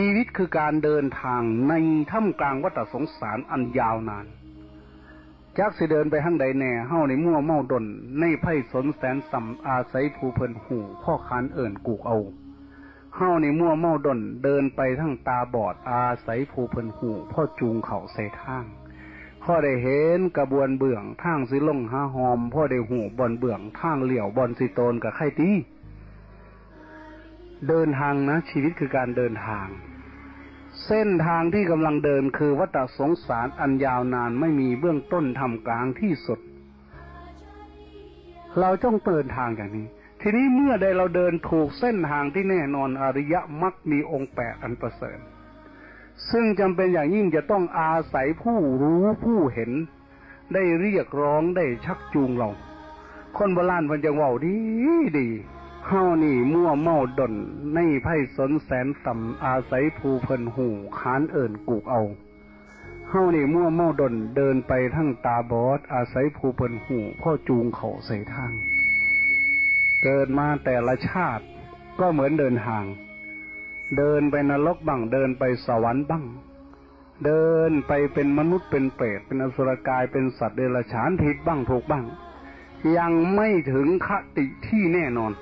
ชีวิตคือการเดินทางในท่ามกลางวัฏสงสารอันยาวนานจักสิเดินไปทางใดแน่เฮ้าในมั่วเมาดน ในไพ่สนแสนสัมอาศัยผูเพินหูพ่อคานเอิ่นกูกเอาเฮ้าในมั่วเมาดน เดินไปทั้งตาบอดอาศัยผูเพินหูพ่อจูงเขาใส่ทางพ่อได้เห็นกระบวนเบื้องทางสิลงหาหอมพ่อได้หูบอนเบื้องทางเหลี่ยวบอนสิโตนกับไข่ตี เดินทางนะ ชีวิตคือการเดินทาง เส้นทางที่กำลังเดินคือวัฏสงสารอันยาวนานไม่มีเบื้องต้นทำกลางที่สุด เราต้องเดินทางอย่างนี้ ทีนี้เมื่อใดเราเดินถูกเส้นทางที่แน่นอนอริยมรรคมีองค์แปดอันประเสริฐซึ่งจำเป็นอย่างยิ่งจะต้องอาศัยผู้รู้ผู้เห็น ได้เรียกร้องได้ชักจูงเรา คนโบราณมันจะเว่าดีดี เฮานี่มั่วเมาดนในไพ่สนแสนต่ำอาศัยผู้เพิ่นหูขานเอิ่นกูกเอาเฮานี่มั่วเมาดนเดินไปทั้งตาบอด อาศัยผู้เพิ่นหูพ่อจูงเขาใส่ทาง เกิดมาแต่ละชาติก็เหมือนเดินทาง เดินไปนรกบ้างเดินไปสวรรค์บ้าง เดินไปเป็นมนุษย์เป็นเปรตเป็นอสุรกายเป็นสัตว์เดรัจฉานผิดบ้างถูกบ้าง ยังไม่ถึงคติที่แน่นอน